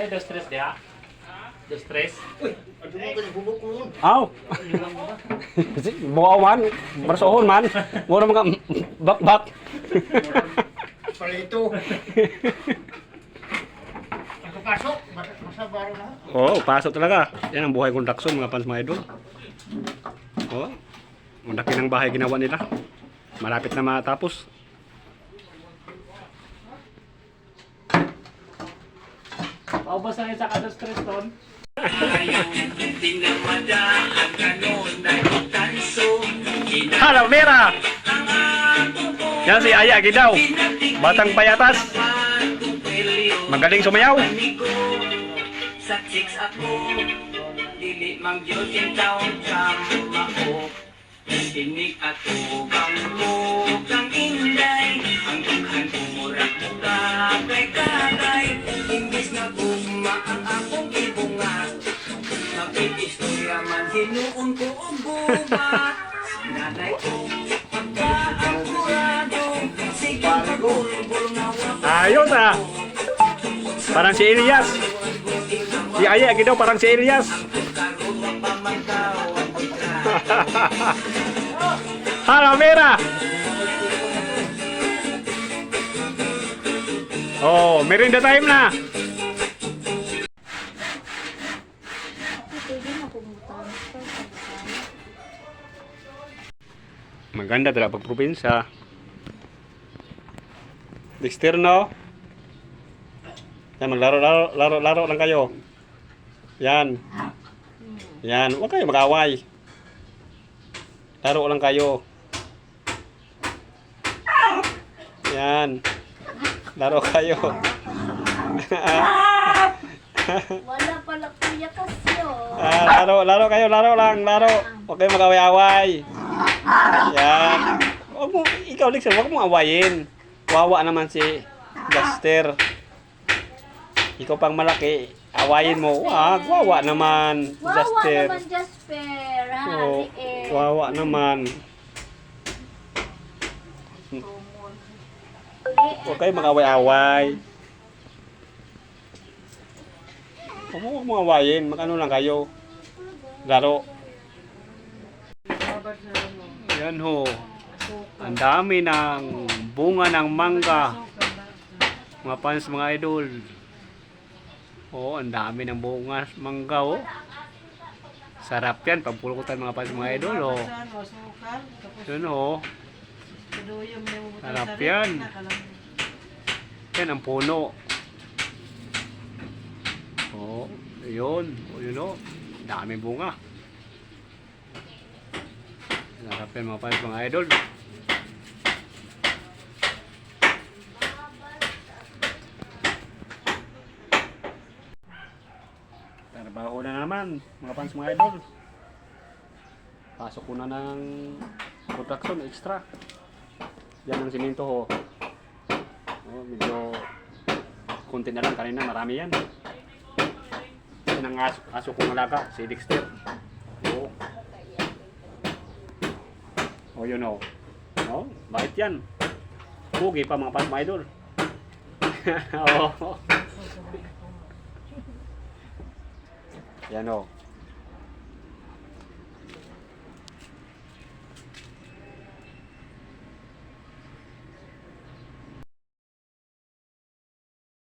Nay, dos stress dia. Dos stress. Ano? Aw. Bukaw man, barsohon man. Mura mga bak-bak. Palito. Mas- masabaro na. Oo, oh, pasok talaga. Yan ang buhay construction mga fans mga idol. Oo. Oh, ang laki ng bahay ginawa nila. Malapit na matapos. Paubos na yun sa kada stress ton. Hala, Vera! Yan si Aya Gidaw. Batang payatas. Magaling sumayaw. Sa chicks ako Dili mang Diyos yung taon mako Tinig ato bang mo hinuon ko og guba Nanay ko pagkaapurado Sige pagulbul nga wala Ayos ah. Parang si Elias. Si Aya Gidaw parang si Elias. Hala, Vera! Oh, merinda time na. Maganda talaga pag probinsya. Dexter, no? Yan, maglaro, laro, laro, laro lang kayo. Yan. Yan, huwag kayo mag-away. Laro lang kayo. Yan. Laro kayo. Wala pala kuya kasi oh. Ah, laro, laro kayo, laro lang, laro. Kayo mag-away-away. Yan. Huwag mo, ikaw, Dexter, huwag mo awayin. Wawa naman si Dexter. Ikaw pang malaki, awayin mo. Wag, wawa naman, Wawa Dexter. naman Jasper. Ha, Oo, eh. wawa naman. Huwag kayo mag-away-away. Huwag mo, mo awayin. Mag-ano lang kayo. Laro. Yan ho. Ang dami ng bunga ng mangga. Mga fans, mga idol. Oo, ang dami ng bunga mangga, oh. Sarap yan, pampulukutan mga fans, mga idol, oh. Yun, oh. Sarap yan. Yan ang puno. Oo, yun. O, yun, oh. Daming bunga. Sarap yan mga fans, mga idol. Trabaho na naman, mga fans, mga idol. Pasok ko na ng production extra. Yan ang simento ho. Oh, medyo konti na lang kanina, marami yan. Yan ang aso, aso kong alaga, si Dexter. Oo. Oh, yun oh. Oh, bakit yan? Pugi pa mga fans, mga idol. Oo. Yan oh.